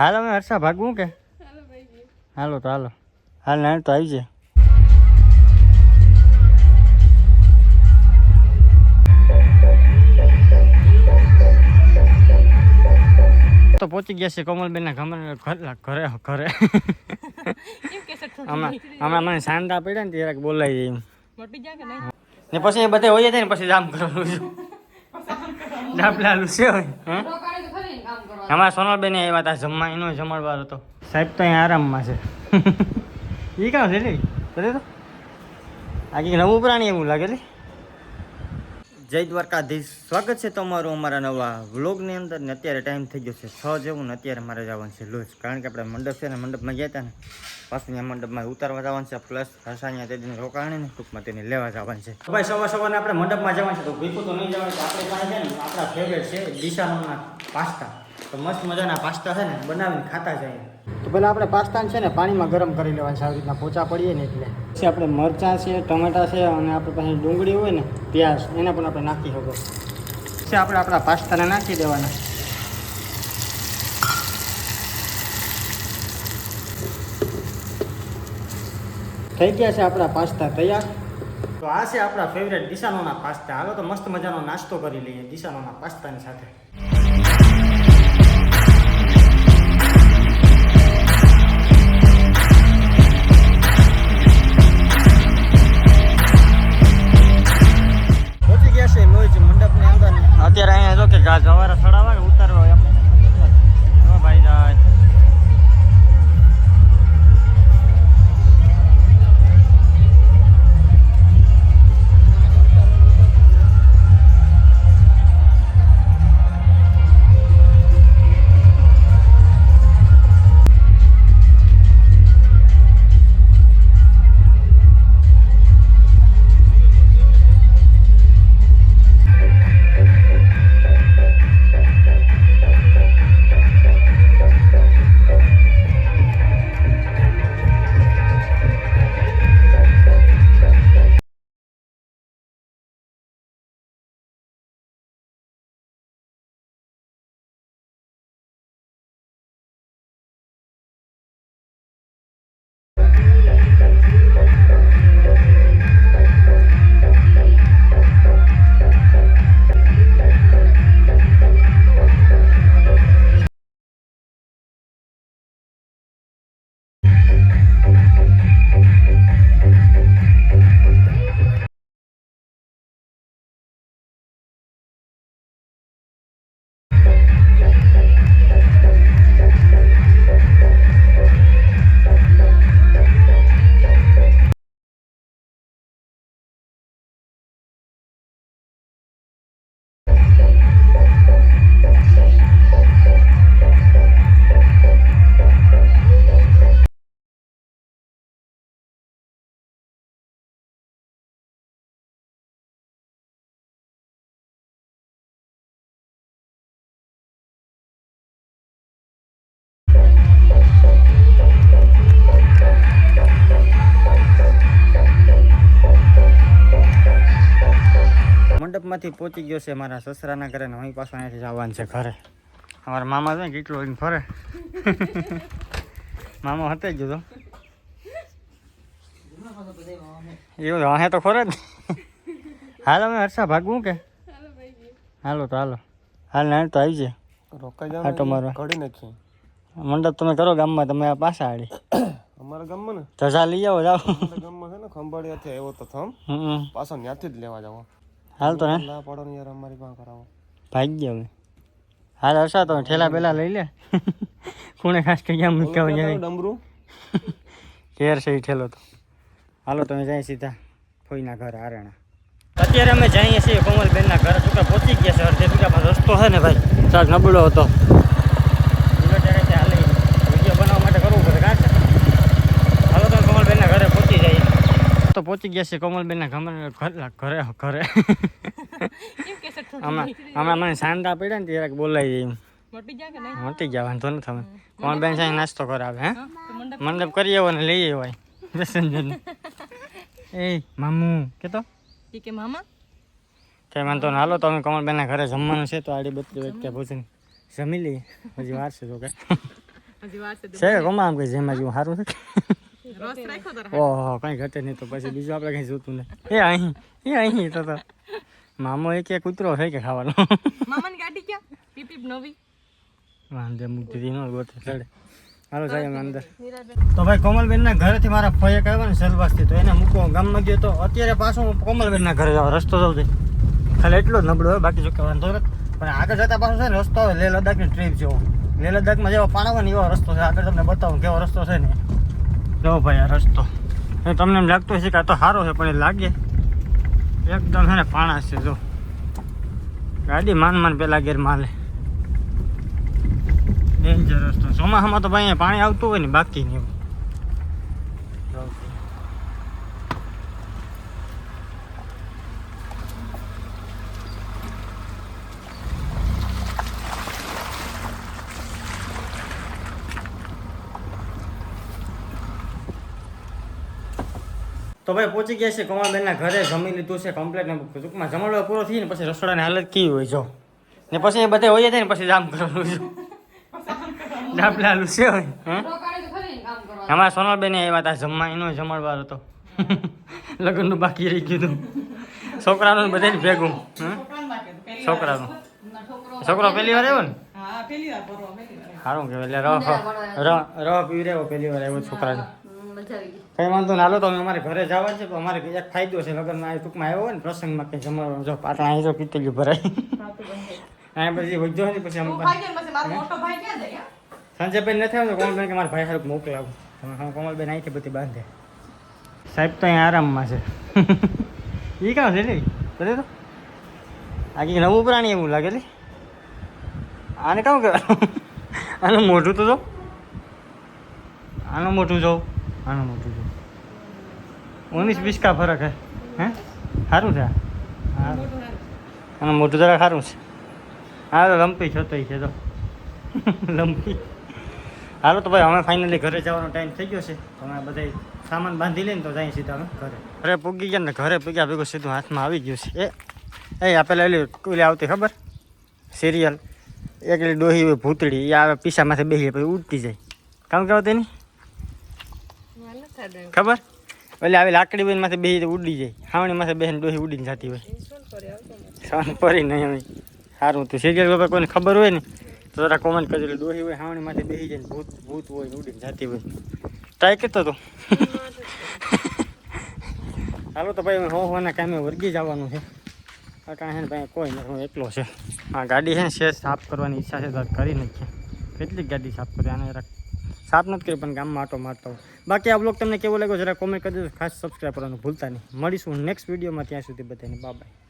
હાલ અમે હર્ષા ભાગવું કે? હાલો તો હાલો. હાલ ના તો આવી જાય તો પહોંચી ગયા છે કોમલબેનના ઘરે ઘરે ઘરે હમણાં હમણાં મને શાંતા પડ્યા ને ત્યારે બોલાવી એમ. ને પછી એ બધે હોય જાય ને પછી જામ કરવાનું છે. લાલું છે. અમારા સોનલબેન એવા હતા જમવા, એનો જમણવાર હતો. સાહેબ તો અહીંયા આરામમાં છે. એ કામ છે કરે તો? આખી નવું પ્રાણી એવું લાગે લે. જય દ્વારકાધીશ. સ્વાગત છે તમારું અમારા નવા વ્લોગની અંદર. ને અત્યારે ટાઈમ થઈ ગયો છે છ જેવું ને અત્યારે મારે જવાનું છે લોજ. કારણ કે આપણે મંડપ છે ને, મંડપમાં ગયા હતા ને. પાછું ત્યાં મંડપમાં ઉતારવા જવાનું છે. પ્લસ હસાઅહીંયા તે દિન રોકાણે ને ટૂંકમાં તેને લેવા જવાનું છે. ભાઈ, સવાર સવારને આપણે મંડપમાં જવાનું છે. તો ભીખું તો નહીં જવાનું આપણે આપણા ફેવરેટ છે દિશાના પાસ્તા. તો મસ્ત મજાના પાસ્તા છે ને, બનાવીને ખાતા જાય. તો પહેલાં આપણે પાસ્તાને છે ને પાણીમાં ગરમ કરી લેવાનું આવી રીતના પોચા પડીએ ને એટલે. પછી આપણે મરચાં છે, ટમેટા છે અને આપણે પાસે ડુંગળી હોય ને, પ્યાજ, એને પણ આપણે નાખી શકો. પછી આપણે આપણા પાસ્તાને નાખી દેવાના. થઈ ગયા છે આપણા પાસ્તા તૈયાર. તો આ છે આપણા ફેવરેટ દિશાનોના પાસ્તા. હાલો તો મસ્ત મજાનો નાસ્તો કરી લઈએ દિશાનોના પાસ્તાની સાથે. મંડપમાંથી પહોંચી ગયો છે મારા સસરાના ઘરે ને અહીં પાછું અહીંયાથી જવાનું છે ઘરે. અમારા મામા છે ને કેટલો લઈને ફરે. મામા હતે જ તો. એવું હે તો ખરે જ. હાલ અમે હર્ષા ભાગવું કે? હાલો તો હાલો. હાલ ના તો આવી જાય. રોકાઈ મારવા. કાઢી નાખીએ. મંડપ તમે કરો ગામમાં તમે આ પાછા આડી. અમારા ગામમાં ને? ધજા લઈ આવો અમારા ગામમાં છે ને ખંભાળિયાથી આવ્યો તો થમ. પાછો ત્યાંથી જ લેવા જાવ. હાલ તો ના પડો ને યાર અમારી પાસે કરાવો. ભાગી ગયો અમે હાલ હર્ષા તો ઠેલા પેલા લઈ લે. ખૂણે ખાસ કે ક્યાં મૂક્યા હોય જાય? ડમરું? ઘેર છે ઠેલો તો. હાલો તમે જાય સીધા ફોઈના ઘર આરણા. અત્યારે અમે જઈએ છીએ કોમલબેનના ઘર છોકરા પહોંચી ગયા છે અડધે બીજા રસ્તો છે ને ભાઈ? સાહેબ નબળો હતો બુલેટ એને ત્યાં હાલી વીડિયો બનાવવા માટે કરવું પડે કાં છે હાલો તમે કોમલબેનના ઘરે પહોંચી જઈએ તો પહોંચી ગયા છે કોમલબેનના ઘરે ઘરે ઘરે આમાં હમણાં મને શાંતા પડ્યા ને ત્યારે બોલાઈ એમ. મોટી ગયા વાંધો નથી તમે. કોમલબેન સાંઈ નાસ્તો કરાવે હે? મંડપ કરી આવો. ને લઈ આવ્યો દર્શનજન એ મામુ કે તો કે મામા? કઈ વાંધો ને હાલો તો અમે કમલબેનના ઘરે જમવાનું છે તો આડી બધી વ્યક્તિ ભોજન જમી લઈએ. હજી વાર છે તો કે છે કોમાં આમ કઈ જેમાં જેવું સારું છે. ઓહો કઈ ઘટે નહીં તો પછી બીજું આપણે કઈ જોતું નહીં. એ અહીં એ અહીં તો તો. મામો એક એક કૂતરો છે કે ખાવાનો. મામાની ગાડી ક્યાં? પીપ પીપ નવી. વાંધે મુક્તિ નો ગોતે ચડે. હાલો જાય અંદર. તો ભાઈ કોમલબેન ના ઘરેથી મારા ફોયે આવ્યો ને સેલવાસથી તો એને મૂકો ગામમાં ગયો તો અત્યારે પાછું હું કોમલબેન ના ઘરે જાવ રસ્તો જાઉં છે. ખાલી એટલો જ નબળો હોય બાકી જો કે વાંધો નથી. પણ આગળ જતા પાછું છે ને રસ્તો હોય લેહ લદ્દાખની ટ્રીપ જેવો. લેહ લદ્દાખમાં જેવો પાણા હોય ને એવો રસ્તો છે. આગળ તમને બતાવું કેવો રસ્તો છે ને. જો ભાઈ આ રસ્તો. એ તમને એમ લાગતું હશે કે આ તો સારો છે, પણ એ લાગે. એકદમ છે ને પાણા છે, જો. ગાડી માન માન પેલા ગેર માલે. ડેન્જર રસ્તો. ચોમાસામાં તો ભાઈ પાણી આવતું હોય ને, બાકી નહીં એવું તો ભાઈ પહોંચી ગયા છે કમળબેનના ઘરે જમી લીધું છે કમ્પ્લેટ ને ટૂંકમાં જમણવા પૂરો થઈ ને પછી રસોડાની હાલત કેવી હોય જો. ને પછી એ બધે હોય ને પછી જામ કરવાનું છે. લાલું છે અમારા સોનલબેન આવ્યા હતા જમવા એનો જમણવાર હતો. લગ્નનું બાકી રહી ગયું હતું. છોકરાનું બધાને ભેગું હે? છોકરાનું. છોકરો પહેલી વાર આવ્યો ને? સારું કહેવાય એટલે રહ રહ રહ પી રહ્યો પહેલી વાર આવ્યો છોકરાને. કઈ વાંધો ના હાલો તો અમે અમારે ઘરે જવા છે. તો અમારે એક ફાયદો છે લગ્નમાં. ટૂંકમાં આવ્યો હોય ને પ્રસંગમાં કે જમવાનું જો પાટણ અહીં જો પીતેલું ભરાય. અહીંયા પછી વધ્યો હોય ને પછી અમે ભાઈ ગયા પછી મારો મોટો ભાઈ ક્યાં જાય સાંજે પેન નથી આવતો? કોમલબેન કે મારા ભાઈ હારું મોકલાવું? તમે કોમલબેન અહીંથી બધી બાંધે. સાહેબ તો અહીંયા આરામમાં છે. એ કામ છે ને? કરે તો? આ કંઈક નવું પ્રાણી એવું લાગે લે. આને કામ કરવાનું? આનું મોઢું તો જો. આનું મોઢું જોઉં આનું મોટું છે ઉન્નીસ વીસ કા ફરક હે? હે? સારું છે મોટું આનું મોઢું જરા સારું છે. હા તો લંપી છતોય છે તો લંપી. હાલો તો ભાઈ, હવે ફાઇનલી ઘરે જવાનો ટાઈમ થઈ ગયો છે. તો બધા સામાન બાંધી લઈને તો જાય સીધા ઘરે. ઘરે પૂગી ગયા ને, ઘરે પૂગ્યા ભેગું સીધું હાથમાં આવી ગયું છે. એ એ, આ પેલા એલી ઓલી આવતી ખબર? સિરિયલ એકલી ડોહી ભૂતળી એ આવે પીસામાંથી બેસીએ પછી ઉડતી જાય. કામ કહેવાય તેની? ખબર? એટલે આવી લાકડી બેન માથે બેહી ઉડી જાય. હાવણી માથે બેસીને ડોહી ઉડીને જતી હોય. સહન પરી નહીં. અમે. સારું તો સિરિયલ વગર કોઈને ખબર હોય ને તો જરા કોમેન્ટ કરજો. ડોહી હોય હાવણી માથે બેસી જાય ભૂત ભૂત હોય ઉડીને જતી હોય. ટ્રાય કરતો તો. હાલો તો ભાઈ હો હોવાના કામે વર્ગી જવાનું છે. આ કાંઈ ભાઈ કોઈ નથી. હું એકલો છે. આ ગાડી છે ને શેર સાફ કરવાની ઈચ્છા છે તો કરી નાખીએ. કેટલીક ગાડી સાફ કરી આને સાફ નથી કર્યું, પણ ગામમાં આટો મારતા હોઉં. બાકી આ બ્લોગ તમને કેવો લાગ્યો, જરા કોમેન્ટ કરી દેજો. ખાસ સબસ્ક્રાઈબ કરવાનું ભૂલતા નહીં. મળીશું નેક્સ્ટ વિડીયોમાં ત્યાં સુધી બધાને બાય